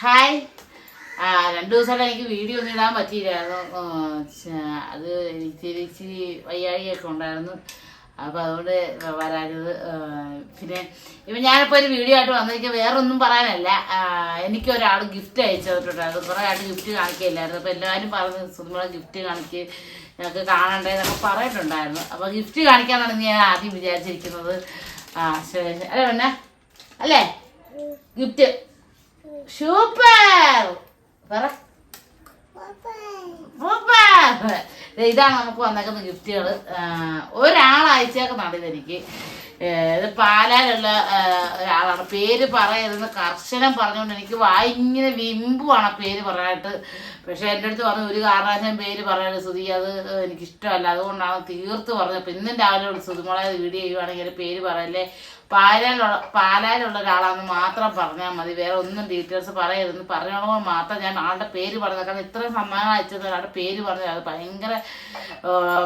Hi രണ്ടു ദിവസമായിട്ട് എനിക്ക് വീഡിയോ ഒന്നും ഇടാൻ പറ്റിയില്ലായിരുന്നു അത് ഇച്ചിരി ഇച്ചിരി വയ്യാഴിയൊക്കെ ഉണ്ടായിരുന്നു. അപ്പോൾ അതുകൊണ്ട് വരാഞ്ഞത് പിന്നെ ഇപ്പം ഞാനിപ്പോൾ ഒരു വീഡിയോ ആയിട്ട് വന്നിരിക്കുക വേറൊന്നും പറയാനല്ല. എനിക്ക് ഒരാൾ ഗിഫ്റ്റ് അയച്ചിട്ടുണ്ടായിരുന്നു കുറേ ആയിട്ട് ഗിഫ്റ്റ് കാണിക്കില്ലായിരുന്നു അപ്പോൾ എല്ലാവരും പറഞ്ഞു സുന്ദര ഗിഫ്റ്റ് കാണിക്ക്. ഞങ്ങൾക്ക് കാണണ്ടേ എന്നൊക്കെ പറഞ്ഞിട്ടുണ്ടായിരുന്നു. അപ്പോൾ ഗിഫ്റ്റ് കാണിക്കാന്നാണ് ഞാൻ ആദ്യം വിചാരിച്ചിരിക്കുന്നത്. ആ ശരി. അല്ലേ പിന്നെ അല്ലേ? Gift super. പറ. ഇതാണ് നമുക്ക് വന്നേക്കുന്ന ഗിഫ്റ്റുകൾ ഒരാളയച്ചേക്കുന്നതാണ് ഇതെനിക്ക് ഇത് പാലാലുള്ള ഒരാളാണ്. പേര് പറയരുതെന്ന് കർശനം പറഞ്ഞുകൊണ്ട് എനിക്ക് വായിങ്ങനെ വിമ്പുവാണ് പേര് പറയാനായിട്ട്. പക്ഷെ എന്റെ അടുത്ത് പറഞ്ഞു ഒരു കാരണവശാലും പേര് പറയാനുള്ള സ്തുതി അത് എനിക്കിഷ്ടമല്ല. അതുകൊണ്ടാണ് തീർത്ത് പറഞ്ഞത്. അപ്പം ഇന്നും രാവിലെ വിളിച്ച് സുതിമോളെ വീഡിയോ ചെയ്യുവാണെങ്കിൽ പേര് പറയല്ലേ. പാലാലുള്ള പാലാലുള്ള ഒരാളാണെന്ന് മാത്രം പറഞ്ഞാൽ മതി. വേറെ ഒന്നും ഡീറ്റെയിൽസ് പറയരുതെന്ന് പറയണമെന്ന് മാത്രം ഞാൻ ആളുടെ പേര് പറഞ്ഞത്. കാരണം ഇത്രയും സമ്മാനം അയച്ചത് ഒരാളുടെ പേര് പറഞ്ഞത്. അത് ഭയങ്കര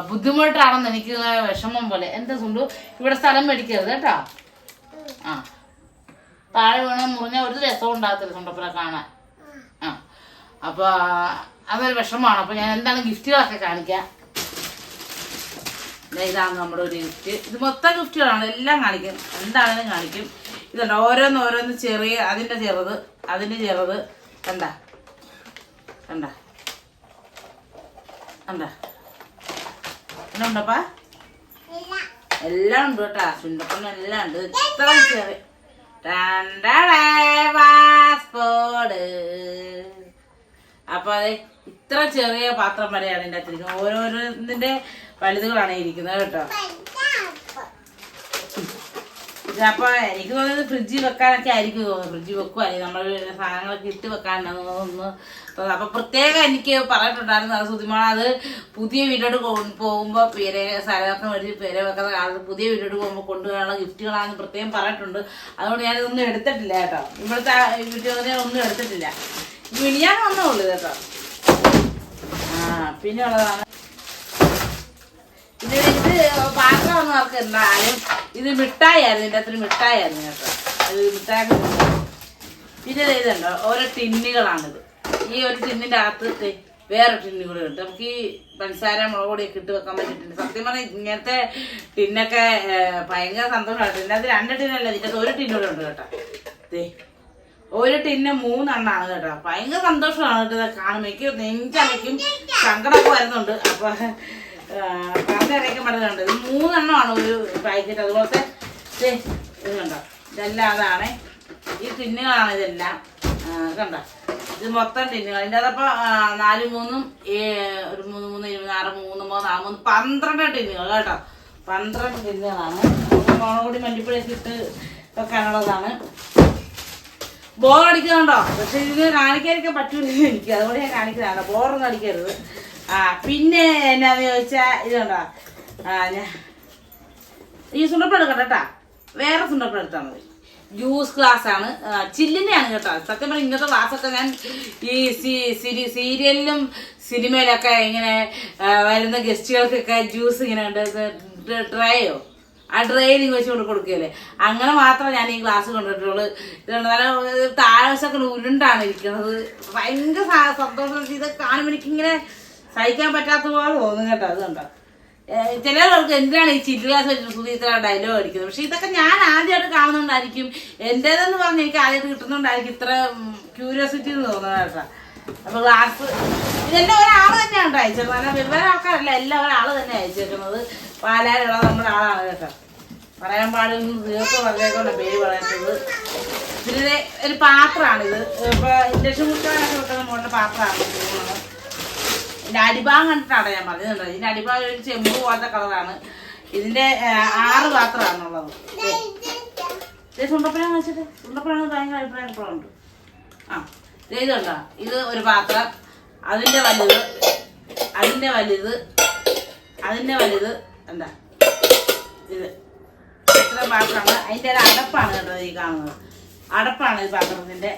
ബുദ്ധിമുട്ടാണെന്ന് എനിക്ക് വിഷമം പോലെ. എന്താ സുണ്ടു ഇവിടെ സ്ഥലം മേടിക്കരുത് കേട്ടോ. ആ. താഴെ വീണ മുറിഞ്ഞ ഒരു രസവും ഉണ്ടാകത്തില്ല സുണ്ടപ്പനെ കാണാൻ. ആ. അപ്പോൾ അതൊരു വിഷമമാണ്. അപ്പോൾ ഞാൻ എന്താണ് ഗിഫ്റ്റുകളൊക്കെ കാണിക്കാം. ഇതാണ് നമ്മുടെ ഒരു ഗിഫ്റ്റ്. ഇത് മൊത്തം ഗിഫ്റ്റുകളാണ്. എല്ലാം കാണിക്കും. എന്താണെങ്കിലും കാണിക്കും. ഇതുണ്ട്? ഓരോന്ന് ഓരോന്ന് ചെറിയ അതിന്റെ ചെറുത് അതിന്റെ ചെറുത്. കണ്ട? കണ്ട? കണ്ട? എല്ലാം ഉണ്ടപ്പാ എല്ലാം ഉണ്ട് കേട്ടോ. ചുണ്ടപ്പണ്ണ എല്ലാം ഉണ്ട്. ഇത്ര ചെറിയ പാസ്പോർട്ട് അപ്പൊ അതെ ഇത്ര ചെറിയ പാത്രം വരെയാണ് ഇതിന്റെ അകത്തിരിക്കുന്നത് ഓരോരോന്നിന്റെ വലുതുകളാണ് ഇരിക്കുന്നത് കേട്ടോ. അപ്പൊ എനിക്ക് തോന്നുന്നത് ഫ്രിഡ്ജിൽ വെക്കാനൊക്കെ ആയിരിക്കും തോന്നുന്നത് ഫ്രിഡ്ജിൽ വെക്കുവായിരിക്കും നമ്മൾ സാധനങ്ങളൊക്കെ ഇട്ട് വെക്കാനുണ്ടെന്ന് തോന്നുന്നു അപ്പൊ പ്രത്യേകം എനിക്ക് പറഞ്ഞിട്ടുണ്ടായിരുന്നു അത് സുതിമോള അത് പുതിയ വീട്ടിലോട്ട് പോകുമ്പോൾ പോകുമ്പോ പേരെ സ്ഥലമൊക്കെ ഒരു പേരെ വെക്കുന്ന കാലത്ത് പുതിയ വീട്ടിലോട്ട് പോകുമ്പോൾ കൊണ്ടുപോകാനുള്ള ഗിഫ്റ്റുകളാണെന്ന് പ്രത്യേകം പറഞ്ഞിട്ടുണ്ട്. അതുകൊണ്ട് ഞാനിതൊന്നും എടുത്തിട്ടില്ല കേട്ടോ. ഇവിടുത്തെ വീട്ടിൽ ഒന്നും എടുത്തിട്ടില്ല. മിനിയാൻ വന്നേ ഉള്ളൂ കേട്ടോ. ആ പിന്നെ ഉള്ളതാണ്. ഇത് ഇത് പാത്രം ഒന്നും അവർക്ക് എന്നാലും ഇത് മിഠായി ആയിരുന്നു ഇതിന്റെ അത്ര മിഠായി ആയിരുന്നു കേട്ടോ അത് മിഠായി പിന്നെ ഇതുണ്ടോ? ഓരോ ടിന്നുകളാണിത്. ഈ ഒരു ടിന്നിന്റെ അകത്ത് വേറെ ടിന്ന് കൂടെ ഉണ്ട്. നമുക്ക് ഈ പഞ്ചസാര മുളക് പൊടിയൊക്കെ ഇട്ട് വെക്കാൻ പറ്റിയിട്ടുണ്ട്. സത്യം പറഞ്ഞാൽ ഇങ്ങനത്തെ ടിന്നൊക്കെ ഭയങ്കര സന്തോഷമാണ് അകത്ത് രണ്ട് ടിന്നല്ല ഇതിന്റെ ഒരു ടിന്ന് കൂടെ ഉണ്ട് കേട്ടോ. ദേ ഒരു ടിന്ന് മൂന്നെണ്ണാണ് കേട്ടോ. ഭയങ്കര സന്തോഷമാണ് കേട്ടോ ഇത് കാണുമ്പോൾ എനിക്ക് നെഞ്ചലയ്ക്കും സങ്കടമൊക്കെ വരുന്നുണ്ട്. അപ്പൊ പറഞ്ഞറിയിക്കാൻ പറ്റുന്നുണ്ട്. ഇത് മൂന്നെണ്ണമാണ് ഒരു പാക്കറ്റ് അതുപോലത്തെ ഇത് കണ്ടോ? ഇതെല്ലാം അതാണ്. ഈ ടിന്നുകളാണ് ഇതെല്ലാം. കണ്ടോ? ഇത് മൊത്തം ടിന്നുകൾ ഇതിന്റെ അതപ്പോൾ നാല് മൂന്നും ഒരു മൂന്ന് മൂന്ന് ഇരുപത് ആറ് മൂന്ന് മൂന്ന് ആ മൂന്ന് പന്ത്രണ്ട് ടിന്നുകൾ കേട്ടോ. പന്ത്രണ്ട് ടിന്നുകളാണ് മുളകുപൊടി മല്ലിപ്പൊടിയൊക്കെ ഇട്ട് വെക്കാനുള്ളതാണ്. ബോർ അടിക്കുന്നുണ്ടോ? പക്ഷെ ഇത് കാണിക്കാനൊക്കെ പറ്റൂല എനിക്ക്. അതുകൊണ്ട് ഞാൻ കാണിക്കുന്നതാണ്. ബോറൊന്നും അടിക്കരുത്. ആ പിന്നെ എന്നാന്ന് ചോദിച്ചാൽ ഇതുണ്ടോ ആ ഞാൻ ഈ സുണ്ടപ്പം എടുക്കട്ടെ കേട്ടാ. വേറെ സുണ്ടപ്പം എടുത്താൽ മതി. ജ്യൂസ് ക്ലാസ് ആണ്. ചില്ലിന്റെയാണ് കേട്ടോ. സത്യം പറഞ്ഞാൽ ഇന്നത്തെ ക്ലാസ്സൊക്കെ ഞാൻ ഈ സിരി സീരിയലിലും സിനിമയിലൊക്കെ ഇങ്ങനെ വരുന്ന ഗസ്റ്റുകൾക്കൊക്കെ ജ്യൂസ് ഇങ്ങനെ ഉണ്ട് ഡ്രൈയോ ആ ഡ്രൈനിങ് വെച്ച് കൊണ്ട് കൊടുക്കുകയല്ലേ. അങ്ങനെ മാത്രമേ ഞാൻ ഈ ക്ലാസ് കൊണ്ടിട്ടുള്ളൂ. ഇതുകൊണ്ട് നല്ല താഴ്വശമൊക്കെ ഉരുണ്ടാണ് ഇരിക്കുന്നത്. ഭയങ്കര സന്തോഷം. ഇത് കാണുമ്പോൾ എനിക്കിങ്ങനെ സഹിക്കാൻ പറ്റാത്ത പോലെ തോന്നുന്നു കേട്ടോ. അത് കണ്ടോ ആൾക്ക് എന്തിനാണ് ഈ ചില്ല് ഗ്ലാസ് വെച്ചിട്ട് ഇത്ര ഡയലോഗ് അടിക്കുന്നത്? പക്ഷെ ഇതൊക്കെ ഞാൻ ആദ്യമായിട്ട് കാണുന്നുണ്ടായിരിക്കും. എന്റേതെന്ന് പറഞ്ഞ് എനിക്ക് ആദ്യമായിട്ട് കിട്ടുന്നുണ്ടായിരിക്കും ഇത്ര ക്യൂരിയോസിറ്റി എന്ന് തോന്നുന്നത് കേട്ടോ. അപ്പൊ ഗ്ലാസ് ഇതെല്ലാം ഒരാൾ തന്നെയാണ് കേട്ടോ അയച്ചത് നല്ല വെവ്വേറെ ആൾക്കാരല്ല എല്ലാം ഒരാൾ തന്നെ അയച്ചേക്കുന്നത്. പാലാലുള്ള നമ്മുടെ ആളാണ് കേട്ടോ. പറയാൻ പാടില്ല ദീർഘം പറഞ്ഞേക്കൊണ്ട് പേര് പറയുന്നത് പിന്നെ ഒരു പാത്രമാണിത്. ഇപ്പൊ ഇൻഡക്ഷൻ കുട്ടികളൊക്കെ വെക്കുന്ന മോളുടെ പാത്രമാണ് തോന്നുന്നത് ഇതിന്റെ അടിഭാഗം കണ്ടിട്ടാണ് ഞാൻ പറഞ്ഞത് കണ്ടോ? ഇതിന്റെ അടിഭാഗം ഒരു ചെമ്പ് പോലത്തെ കളറാണ്. ഇതിന്റെ ആറ് പാത്രമാണുള്ളത് സുണ്ടപ്പഴം വെച്ചിട്ട് സുണ്ടപ്പഴം ഭയങ്കര അഭിപ്രായം ഇപ്പോഴുണ്ട് ആ ദേ ഇത് ഒരു പാത്രം. അതിന്റെ വലുത്. അതിന്റെ വലുത്. അതിന്റെ വലുത്. എന്താ ഇത്. ഇത്ര പാത്രമാണ്. അതിന്റെ ഒരു അടപ്പാണ് കേട്ടോ ഈ കാണുന്നത്. അടപ്പാണ് ഈ പാത്രത്തിന്റെ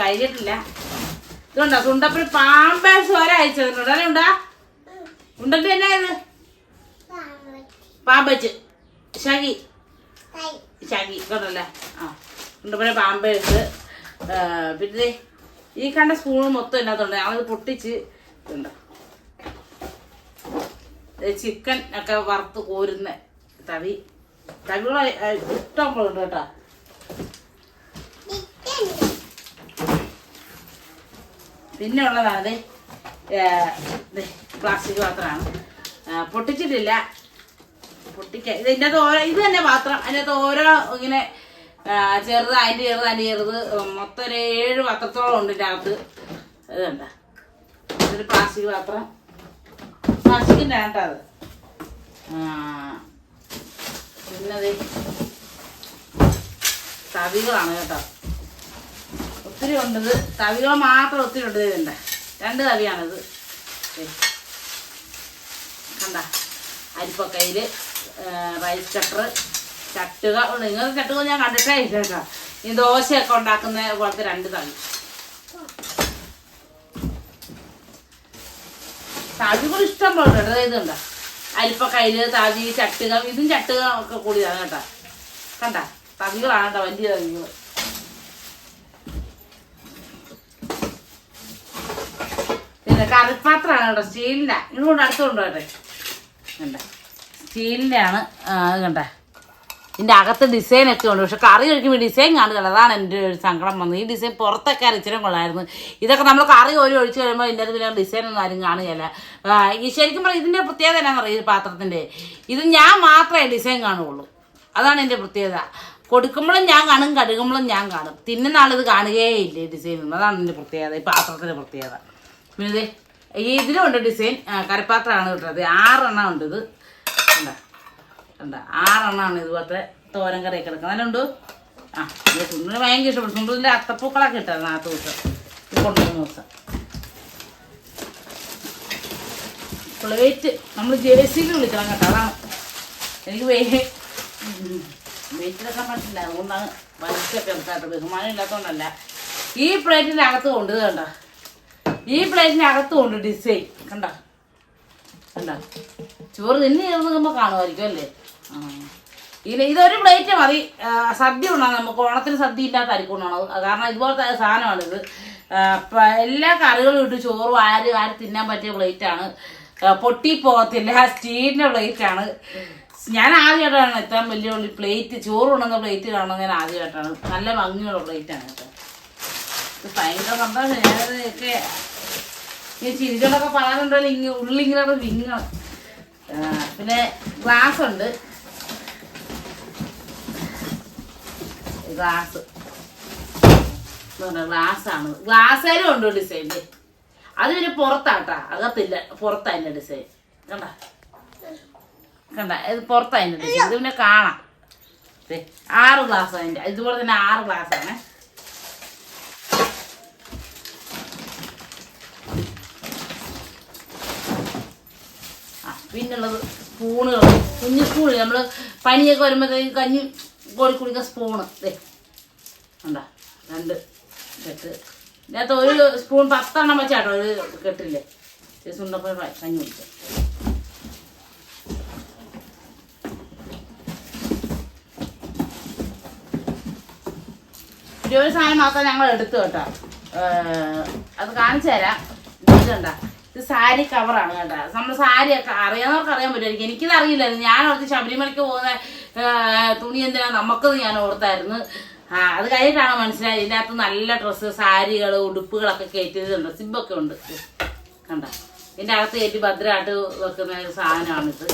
കഴിഞ്ഞിട്ടില്ല ഇതുണ്ടോ? സുണ്ടപ്പിൽ പാമ്പേഴ്സ് വരെ അയച്ചു തന്നിട്ടുണ്ട് അല്ലേ ഉണ്ടാ? ഉണ്ടെങ്കിൽ എന്നാ ഇത്? പാമ്പച്ച് ഷാഗി ഷാഗി കണ്ടല്ലേ ആ ഉണ്ട് പിന്നെ പാമ്പേഴ്സ് പിന്നെ ഈ കണ്ട സ്പൂൺ മൊത്തം എന്നാത്തുണ്ട് ഞങ്ങളത് പൊട്ടിച്ച് ഉണ്ട് ചിക്കൻ ഒക്കെ വറുത്ത് കോരുന്ന തവി. തവികളെ ഇഷ്ടം കേട്ടോ. പിന്നെ ഉള്ളതാണ് പ്ലാസ്റ്റിക് പാത്രമാണ്. പൊട്ടിച്ചിട്ടില്ല. പൊട്ടിക്ക ഇത് ഇതിന്റെ അകത്ത് ഓരോ ഇത് തന്നെ പാത്രം. അതിന്റെ അകത്ത് ഓരോ ഇങ്ങനെ ചെറുത് അതിന്റെ ചെറുത് അതിന്റെ ചെറുത്. മൊത്തം ഒരു ഏഴ് പാത്രത്തോളം ഉണ്ട് ഇതിന്റെ അകത്ത്. ഇതുണ്ട് ഇതൊരു പ്ലാസ്റ്റിക് പാത്രം. പ്ലാസ്റ്റിക്കിന്റെ കേട്ടോ അത് ആ, തവികളാണ് കേട്ടോ. ഒത്തിരി ഉണ്ടത് തവികൾ മാത്രം ഒത്തിരി ഉണ്ട് ഇതിന്റെ രണ്ട് തവിയാണിത്. കണ്ട. അരിപ്പക്കയിൽ റൈസ് കട്ടർ ചട്ടുക. നിങ്ങൾ ചട്ടുക ഞാൻ കണ്ടിട്ടേ ഇല്ല കേട്ടോ. ഈ ദോശയൊക്കെ ഉണ്ടാക്കുന്ന പോലത്തെ രണ്ട് തവി. തവികൾ ഇഷ്ടം പോലെ ഉണ്ട് കണ്ട അരിപ്പ കയ്യിൽ തവി ചട്ടുക ഇതും ചട്ടുക ഒക്കെ കൂടിയതാണ് കേട്ടോ. കണ്ട? തവികളാണ് കേട്ടോ വലിയ തവികൾ. പിന്നെ കറിപ്പാത്രമാണ് കേട്ടോ സ്റ്റീലിന്റെ. ഇങ്ങോട്ട് അടുത്തുണ്ടോ കേട്ടെ. കണ്ട? സ്റ്റീലിന്റെ ആണ് കണ്ട? ഇതിന്റെ അകത്ത് ഡിസൈൻ ഒക്കെ ഉണ്ട്. പക്ഷെ കറി കഴിക്കുമ്പോൾ ഡിസൈൻ കാണുകയില്ല അതാണ് എന്റെ ഒരു സങ്കടം വന്നത്. ഈ ഡിസൈൻ പുറത്തൊക്കെ അരച്ചിരം കൊള്ളായിരുന്നു. ഇതൊക്കെ നമ്മൾ കറി ഒരു ഒഴിച്ച് കഴിയുമ്പോൾ ഇതിന്റെ അത് പിന്നെ ഡിസൈൻ ഒന്നും ആരും കാണുകയില്ല ഈ ശരിക്കും പറഞ്ഞാൽ ഇതിന്റെ പ്രത്യേകത എന്നാന്ന് പറയുക ഈ പാത്രത്തിന്റെ ഇത് ഞാൻ മാത്രമേ ഡിസൈൻ കാണുകയുള്ളൂ അതാണ് എന്റെ പ്രത്യേകത. കൊടുക്കുമ്പോഴും ഞാൻ കാണും കടുകുമ്പോഴും ഞാൻ കാണും. തിന്നുന്ന ആളിത് ഈ ഡിസൈൻ അതാണ് എന്റെ പ്രത്യേകത ഈ പാത്രത്തിന്റെ പ്രത്യേകത. പിന്നെ ദേ, ഈ ഇതിലുണ്ട് ഡിസൈൻ കരപ്പാത്രമാണ് കിട്ടുന്നത് ആറെണ്ണം ഉണ്ട് ഇത്. കണ്ട? കണ്ട. ആറെണ്ണമാണ് ഇതുപോലത്തെ തോരൻ കറി കിടക്കുന്നത്. അതിലുണ്ട് ആ ഇത് ഭയങ്കര ഇഷ്ടപ്പെടും സുന്ദരിന്റെ അത്തപ്പൂക്കളൊക്കെ ഇട്ടായിരുന്നു ആ ദിവസം. ഇത് കൊണ്ടുവന്ന ദിവസം. പ്ലേറ്റ് നമ്മൾ ജെ സിയിൽ വിളിക്കണം കേട്ടോ. അതാണ്. എനിക്ക് വെയിറ്റ് വെയിറ്റിലൊക്കെ പറ്റില്ല. അതുകൊണ്ടാണ് വലിച്ചൊക്കെ എടുക്കാത്ത ബഹുമാനം ഇല്ലാത്തതുകൊണ്ടല്ല. ഈ പ്ലേറ്റിന്റെ അകത്ത് കൊണ്ട് ഇത് കണ്ട? ഈ പ്ലേറ്റിന്റെ അകത്ത് കൊണ്ട് ഡിസൈൻ. കണ്ട? കണ്ട ചോറ് തിന്നി ചേർന്ന് കാണുമായിരിക്കും അല്ലേ? ഇത് ഇതൊരു പ്ലേറ്റ് മതി. സദ്യ ഉണ്ടാകും നമുക്ക് ഓണത്തിന് സദ്യ ഇല്ലാത്ത അരിക്കുണ്ടാണത് കാരണം ഇതുപോലത്തെ സാധനമാണിത്. എല്ലാ കറികളും ഇട്ട് ചോറ് ആര് ആര് തിന്നാൻ പറ്റിയ പ്ലേറ്റാണ്. പൊട്ടി പോകത്തില്ല സ്റ്റീലിന്റെ പ്ലേറ്റാണ്. ഞാൻ ആദ്യമായിട്ടാണ് ഇത്ര വലിയ പ്ലേറ്റ് ചോറ് ഉണ്ടെന്ന പ്ലേറ്റ് കാണുന്നത് ഞാൻ ആദ്യമായിട്ടാണ്. നല്ല ഭംഗിയുള്ള പ്ലേറ്റാണ് കേട്ടോ ഭയങ്കര സന്തോഷം. ഞാനത് ഒക്കെ ഈ ചിരികളൊക്കെ പറയാനുണ്ടല്ലോ ഇങ്ങനെ ഉള്ളിങ്ങനെ വിങ്ങണം പിന്നെ ഗ്ലാസ് ഉണ്ട്. ഗ്ലാസ് ഗ്ലാസ് ആണ്. ഗ്ലാസ്സേലും ഉണ്ട് ഡിസൈൻ അത് പിന്നെ പുറത്താട്ടാ. അകത്തില്ല. പുറത്താ ഡിസൈൻ കണ്ട? കണ്ട? ഇത് പുറത്താ ഡിസൈൻ ഇത് പിന്നെ കാണാം. ആറ് ഗ്ലാസ് അതിന്റെ. ഇതുപോലെ തന്നെ ആറ് ഗ്ലാസ് പിന്നുള്ളത് സ്പൂണുകൾ കുഞ്ഞു സ്പൂൺ നമ്മൾ പനിയൊക്കെ വരുമ്പോഴത്തേക്ക് കഞ്ഞി കോരി കുടിക്കുന്ന സ്പൂണ്. ദേ കണ്ട? രണ്ട് കെട്ട് ഇതിനകത്ത് ഒരു സ്പൂൺ പത്തെണ്ണം വെച്ചാട്ടോ ഒരു കെട്ടില്ലേ? സുണ്ടപ്പോൾ കഞ്ഞി കുടിക്കുക ഈ ഒരു സാധനം മാത്രം ഞങ്ങൾ എടുത്തു കേട്ടോ അത് കാണിച്ചു തരാം. ഇത് കണ്ട? സാരി കവറാണ് കേട്ടോ. നമ്മൾ സാരി ഒക്കെ അറിയാവുന്നവർക്ക് അറിയാൻ പറ്റുമായിരിക്കും. എനിക്കിത് അറിയില്ലായിരുന്നു. ഞാൻ ഓർത്ത് ശബരിമലയ്ക്ക് പോകുന്ന തുണി എന്തിനാ നമുക്കത് ഞാൻ ഓർത്തായിരുന്നു. ആ അത് കഴിഞ്ഞിട്ടാണ് മനസ്സിലായത്. ഇതിന്റെ അകത്ത് നല്ല ഡ്രസ്സ് സാരികൾ ഉടുപ്പുകളൊക്കെ കയറ്റിയതുണ്ട്. സിബൊക്കെ ഉണ്ട്. കണ്ട? ഇതിന്റെ അകത്ത് കയറ്റി ഭദ്രമായിട്ട് വെക്കുന്ന ഒരു സാധനമാണിത്.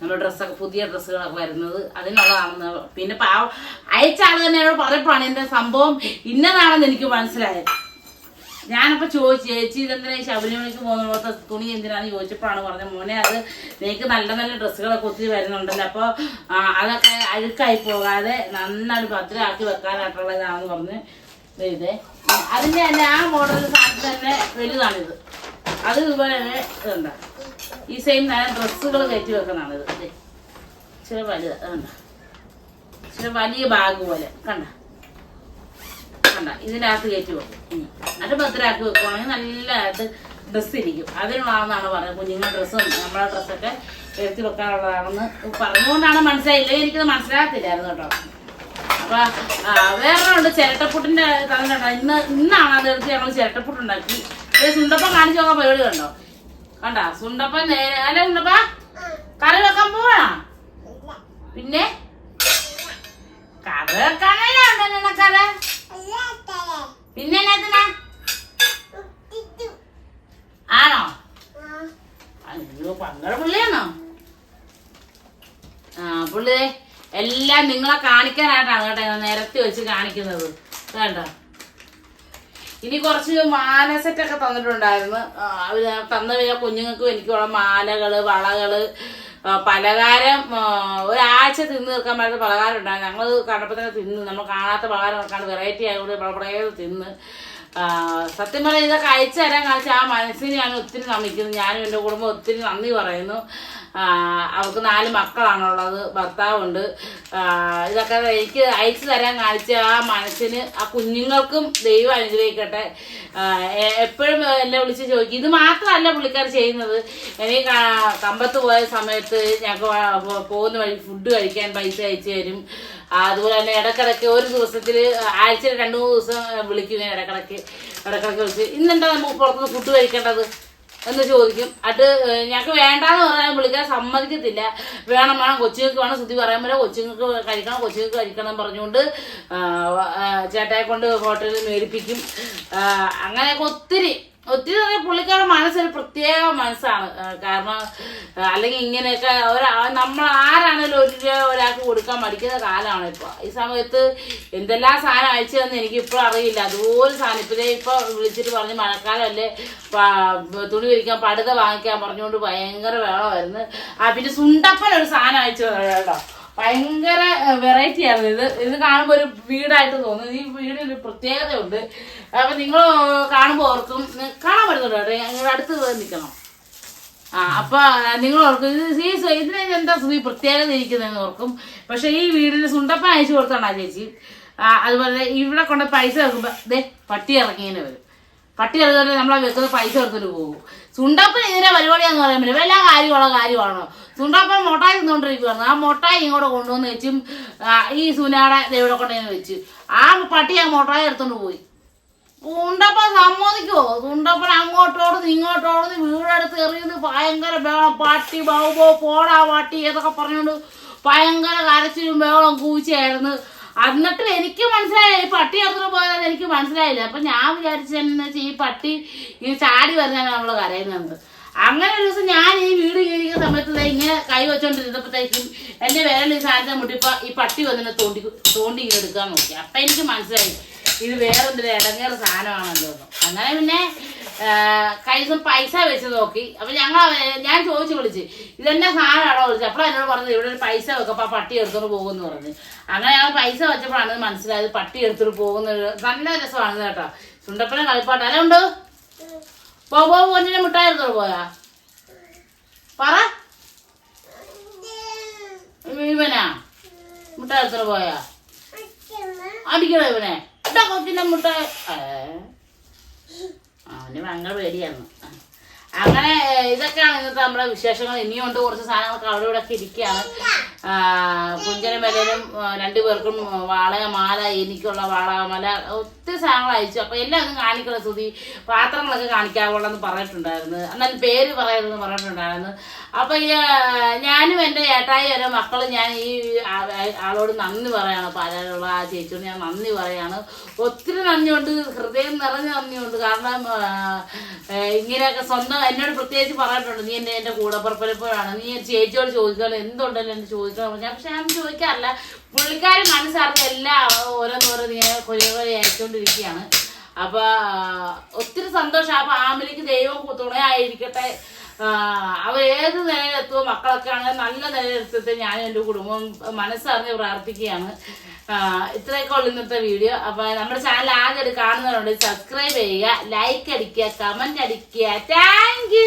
നമ്മുടെ ഡ്രസ്സൊക്കെ പുതിയ ഡ്രസ്സുകളൊക്കെ വരുന്നത്. അതിനുള്ളതാണെന്ന് പിന്നെ പാവ അയച്ച ആൾ തന്നെ എന്നോട് പറഞ്ഞപ്പോഴാണ് എന്റെ സംഭവം ഇന്നതാണെന്ന് എനിക്ക് മനസ്സിലായത്. ഞാനപ്പോൾ ചോദിച്ചു ചേച്ചി ഇതെന്തിനാ ശബരിമലയ്ക്ക് പോകുന്ന തുണി എന്തിനാന്ന് ചോദിച്ചപ്പോഴാണ് പറഞ്ഞത് മോനെ അത് നിനക്ക് നല്ല നല്ല ഡ്രസ്സുകളൊക്കെ ഒത്തിരി വരുന്നുണ്ടല്ലോ അപ്പോൾ അതൊക്കെ അഴുക്കായി പോകാതെ നന്നായിട്ട് ഭദ്രമാക്കി വെക്കാനായിട്ടുള്ളതാണെന്ന് പറഞ്ഞ് ദേ ഇതേ. അതിന്റെ തന്നെ ആ മോഡൽ സാധനം തന്നെ വലുതാണിത്. അത് ഇതുപോലെ തന്നെ ഇതുണ്ട. ഈ സെയിം തന്നെ ഡ്രസ്സുകൾ കയറ്റി വെക്കുന്നതാണിത്. ഇച്ചിരി വലുത് അതുണ്ട ഇച്ചിരി വലിയ ബാഗ് പോലെ കണ്ട? കണ്ട. ഇതിനകത്ത് കയറ്റി വെക്കും. ഇനി എന്നിട്ട് ഭദ്രമാക്കി വെക്കുവാണെങ്കിൽ നല്ലതായിട്ട് ഡ്രസ്സ് ഇരിക്കും. അതിനുള്ളതെന്നാണ് പറയുന്നത് കുഞ്ഞുങ്ങളുടെ ഡ്രസ്സും നമ്മളെ ഡ്രസ്സൊക്കെ കയറ്റി വെക്കാനുള്ളതാണെന്ന് പറഞ്ഞുകൊണ്ടാണ് മനസ്സിലായില്ല. എനിക്കത് മനസ്സിലാകത്തില്ലായിരുന്നു കേട്ടോ. അപ്പൊ വേറൊരെണ്ണമുണ്ട് ചിരട്ടപ്പുട്ടിന്റെ തന്നിട്ടുണ്ടോ ഇന്ന് ഇന്നാണ് അത് എടുത്ത് ഞങ്ങൾ ചിരട്ടപ്പുട്ട് ഉണ്ടാക്കി. ഇത് സുണ്ടപ്പൻ കാണിച്ചു നോക്കാൻ പരിപാടി കണ്ടോ? കണ്ട? സുണ്ടപ്പ നേരെ അല്ല സുണ്ടപ്പ? കറി വെക്കാൻ പോവാ? പിന്നെ? പിന്നെ ആ എല്ലാം നിങ്ങളെ കാണിക്കാനായിട്ടാണ് കേട്ടോ ഞാൻ നിരത്തി വെച്ച് കാണിക്കുന്നത്. കേട്ടോ ഇനി കുറച്ച് മാല സെറ്റൊക്കെ തന്നിട്ടുണ്ടായിരുന്നു. അവർ തന്ന കുഞ്ഞുങ്ങൾക്കും എനിക്കുള്ള മാലകൾ വളകൾ ആ, ഒരാഴ്ച തിന്ന് തീർക്കാൻ പറ്റുന്ന പലകാരം ഉണ്ടായിരുന്നു. ഞങ്ങൾ കണ്ടപ്പോൾ തന്നെ തിന്ന്. നമ്മൾ കാണാത്ത പലകാരം നോക്കാണ്ട് വെറൈറ്റി ആയതുകൊണ്ട് പളപടയത് തിന്ന്. സത്യം പറഞ്ഞാൽ ഇതൊക്കെ അയച്ചു തരാൻ കാണിച്ച ആ മനസ്സിന് ഞാൻ ഒത്തിരി നമിക്കുന്നു. ഞാനും എന്റെ കുടുംബം ഒത്തിരി നന്ദി പറയുന്നു. അവൾക്ക് നാല് മക്കളാണുള്ളത് ഭർത്താവുണ്ട്. ഇതൊക്കെ എനിക്ക് അയച്ചു തരാൻ കാണിച്ച ആ മനസ്സിന് ആ കുഞ്ഞുങ്ങൾക്കും ദൈവം അനുഗ്രഹിക്കട്ടെ. എപ്പോഴും എന്നെ വിളിച്ച് ചോദിക്കും. ഇത് മാത്രമല്ല പുള്ളിക്കാർ ചെയ്യുന്നത്. എനിക്ക് കമ്പത്ത് പോയ സമയത്ത് ഞങ്ങൾക്ക് പോകുന്ന വഴി ഫുഡ് കഴിക്കാൻ പൈസ അയച്ചു തരും. അതുപോലെ തന്നെ ഇടക്കിടക്ക് ഒരു ദിവസത്തിൽ ആഴ്ചയിൽ രണ്ടു മൂന്ന് ദിവസം വിളിക്കും ഇടക്കിടയ്ക്ക് ഇടക്കിടക്ക് വിളിച്ച് ഇന്നെന്താ നമുക്ക് പുറത്തുനിന്ന് ഫുഡ് കഴിക്കേണ്ടത്? എന്ന് ചോദിക്കും. അത് ഞങ്ങൾക്ക് വേണ്ടാന്ന് പറയാൻ വിളിക്കാൻ സമ്മതിക്കത്തില്ല. വേണം വേണം കൊച്ചുങ്ങൾക്ക് വേണം സ്ഥിതി പറയാൻ പറ്റില്ല. കൊച്ചുങ്ങൾക്ക് കഴിക്കണം കൊച്ചുങ്ങൾക്ക് കഴിക്കണം പറഞ്ഞുകൊണ്ട് ചേട്ടായെ കൊണ്ട് ഹോട്ടലിൽ മേടിപ്പിക്കും. അങ്ങനെയൊക്കെ ഒത്തിരി ഒത്തിരി തന്നെ പുള്ളിക്കാരുടെ മനസ്സൊരു പ്രത്യേക മനസ്സാണ്. കാരണം അല്ലെങ്കിൽ ഇങ്ങനെയൊക്കെ ഒരാ നമ്മൾ ആരാണെങ്കിലും ഒരു രൂപ ഒരാൾക്ക് കൊടുക്കാൻ മടിക്കുന്ന കാലമാണ് ഇപ്പോൾ ഈ സമയത്ത് എന്തെല്ലാം സാധനം അയച്ചു തന്നെ എനിക്ക് ഇപ്പോൾ അറിയില്ല. അതുപോലെ സാധനം. ഇപ്പോഴേ ഇപ്പോൾ വിളിച്ചിട്ട് പറഞ്ഞ് മഴക്കാലമല്ലേ തുണി വിരിക്കാൻ പടുത വാങ്ങിക്കാൻ പറഞ്ഞുകൊണ്ട് ഭയങ്കര വേണമായിരുന്നു ആ പിന്നെ സുണ്ടപ്പൻ ഒരു സാധനം അയച്ചു കേട്ടോ. ഭയങ്കര വെറൈറ്റി ആയിരുന്നു. ഇത് ഇത് കാണുമ്പോൾ ഒരു വീടായിട്ട് തോന്നുന്നു ഈ വീടിന് ഒരു പ്രത്യേകതയുണ്ട്. അപ്പൊ നിങ്ങൾ കാണുമ്പോൾ ഓർക്കും. കാണാൻ പറ്റുന്നുണ്ടോ നിങ്ങളുടെ അടുത്ത് നിൽക്കണം. ആ അപ്പൊ നിങ്ങൾ ഓർക്കും. ഇത് ഇതിന് എന്താ ഈ പ്രത്യേകത ഇരിക്കുന്നതെന്ന് ഓർക്കും. പക്ഷെ ഈ വീടിന് സുണ്ടപ്പൻ അയച്ചു കൊടുത്തോണ്ടാ ചേച്ചി. അതുപോലെ ഇവിടെ കൊണ്ട് പൈസ വെക്കുമ്പോ ദേ പട്ടി ഇറങ്ങിയതിനെ വരും. പട്ടി ഇറങ്ങിയിട്ട് നമ്മളെ വെക്കുന്ന പൈസ എടുത്തിട്ട് പോകും സുണ്ടപ്പൻ ഇതിന്റെ പരിപാടിയാന്ന് പറയാൻ പറ്റില്ല. എല്ലാ കാര്യമുള്ള കാര്യമാണ്? സുണ്ടപ്പൻ മുട്ടായി തിന്നുകൊണ്ടിരിക്കുവായിരുന്നു ആ മുട്ടായി ഇങ്ങോട്ട് കൊണ്ടുവന്ന് വെച്ചും ഈ സുനാടെ ഇവിടെ കൊണ്ടുവന്ന് വെച്ച്. ആ പട്ടി ആ മുട്ടായി എടുത്തോണ്ട് പോയി. സുണ്ടപ്പൻ സമ്മതിക്കോ? സുണ്ടപ്പൻ അങ്ങോട്ടോടുന്ന് ഇങ്ങോട്ടോടുന്ന് വീടെടുത്ത് എറിയുന്ന. ഭയങ്കര ബഹളം. പാട്ടി ബൗബോ പോടാ പാട്ടി ഏതൊക്കെ പറഞ്ഞുകൊണ്ട് ഭയങ്കര കരച്ചിലും ബഹളം കൂച്ചയായിരുന്നു. എന്നിട്ട് എനിക്ക് മനസ്സിലായില്ല. ഈ പട്ടി അടുത്ത് പോയത് എനിക്ക് മനസ്സിലായില്ല. അപ്പൊ ഞാൻ വിചാരിച്ചെന്ന് വെച്ചാൽ ഈ പട്ടി ഇങ്ങനെ ചാടി വരുന്നതാണ് നമ്മൾ കരയുന്നത്. അങ്ങനെ ഒരു ദിവസം ഞാൻ ഈ വീട് ഇരിക്കുന്ന സമയത്ത് ഇങ്ങനെ കൈ വെച്ചോണ്ടിരുന്നപ്പോഴത്തേക്കും എന്റെ വേറെ ഈ സാധനത്തെ മുട്ടിപ്പോ ഈ പട്ടി വന്നിട്ട് തോണ്ടി തോണ്ടി ഇങ്ങനെ എടുക്കാൻ നോക്കി. അപ്പൊ എനിക്ക് മനസ്സിലായി. ഇത് വേറെന്തൊരു ഇടങ്ങേറ് സാധനമാണല്ലോ അങ്ങനെ പിന്നെ കൈസം പൈസ വെച്ച് നോക്കി. അപ്പൊ ഞങ്ങൾ ഞാൻ ചോദിച്ചു വിളിച്ച് ഇതെന്നെ സാധനമാണോ വിളിച്ചത്? അപ്പോൾ എന്നോട് പറഞ്ഞത് ഇവിടെ ഒരു പൈസ വെക്കപ്പോ ആ പട്ടി എടുത്തോണ്ട് പോകുമെന്ന് പറഞ്ഞു. അങ്ങനെ ഞങ്ങൾ പൈസ വെച്ചപ്പോഴാണ് മനസ്സിലായത് പട്ടി എടുത്തോണ്ട് പോകുന്നത് നല്ല രസമാണ് കേട്ടോ. ചുണ്ടപ്പനെ കളിപ്പാട്ട്. അല്ല ഉണ്ട് പോ പോ പൊന്നിനെ മിഠായി എടുത്തോണ്ട് പോയാ. പറ. ഇവനാ? മിഠായി എടുത്തോണ്ട് പോയാ. അടിക്കണോ ഇവനെ? കൊച്ചിന്റെ മുട്ട അവന് ഭയങ്കര പേടിയാണ് ആ. അങ്ങനെ ഇതൊക്കെയാണ് ഇന്നത്തെ നമ്മുടെ വിശേഷങ്ങൾ. ഇനിയുണ്ട് കുറച്ച് സാധനങ്ങളൊക്കെ അവിടെ ഇവിടെ ഒക്കെ ഇരിക്കുകയാണ്. കുഞ്ചനും വിലയിലും രണ്ടുപേർക്കും വാളകമാല എനിക്കുള്ള വാളകമാല ഒത്തിരി സാധനങ്ങൾ അയച്ചു. അപ്പൊ എല്ലാം ഒന്നും കാണിക്കണം സ്തുതി പാത്രങ്ങളൊക്കെ കാണിക്കാവുള്ളെന്ന് പറഞ്ഞിട്ടുണ്ടായിരുന്നു. എന്നാലും പേര് പറയരുതെന്ന് പറഞ്ഞിട്ടുണ്ടായിരുന്നു. അപ്പൊ ഈ, ഞാനും എന്റെ ഏട്ടായി വരെ മക്കളും ഞാൻ ഈ ആളോട് നന്ദി പറയാണ്. പാലാലുള്ള ആ ചേച്ചിയോട് ഞാൻ നന്ദി പറയാണ്. ഒത്തിരി നന്ദിയുണ്ട്. ഹൃദയം നിറഞ്ഞ നന്ദിയുണ്ട്. കാരണം ഇങ്ങനെയൊക്കെ സ്വന്തം എന്നോട് പ്രത്യേകിച്ച് പറഞ്ഞിട്ടുണ്ട് നീ എന്നെ എന്റെ കൂടെ കൂടപ്പുറപ്പിലപ്പോഴാണ് നീ ചേച്ചിയോട് ചോദിക്കണം എന്തുണ്ടല്ലോ എന്ന് ചോദിക്കണം ഞാൻ പക്ഷെ ഞാൻ ചോദിക്കാറില്ല. പുള്ളിക്കാരൻ മനസ്സറിഞ്ഞ എല്ലാം ഓരോന്നോരോന്ന് ഇങ്ങനെ കൊലയോ കൊയ്യ അയച്ചുകൊണ്ടിരിക്കുകയാണ് അപ്പൊ ഒത്തിരി സന്തോഷം. ആ ഫാമിലിക്ക് ദൈവം തുണയായിരിക്കട്ടെ. ഏത് നിലയിലെത്തുമോ മക്കളൊക്കെ ആണെങ്കിൽ നല്ല നിലയിലെത്തത്തെ ഞാൻ എന്റെ കുടുംബം മനസ്സറിഞ്ഞ് പ്രാർത്ഥിക്കുകയാണ്. ഇത്രയൊക്കെ ഉള്ളു ഇന്നത്തെ വീഡിയോ. അപ്പൊ നമ്മുടെ ചാനൽ ആകെ കാണുന്നവരുണ്ട് സബ്സ്ക്രൈബ് ചെയ്യുക ലൈക്ക് അടിക്കുക കമന്റ് അടിക്കുക. താങ്ക്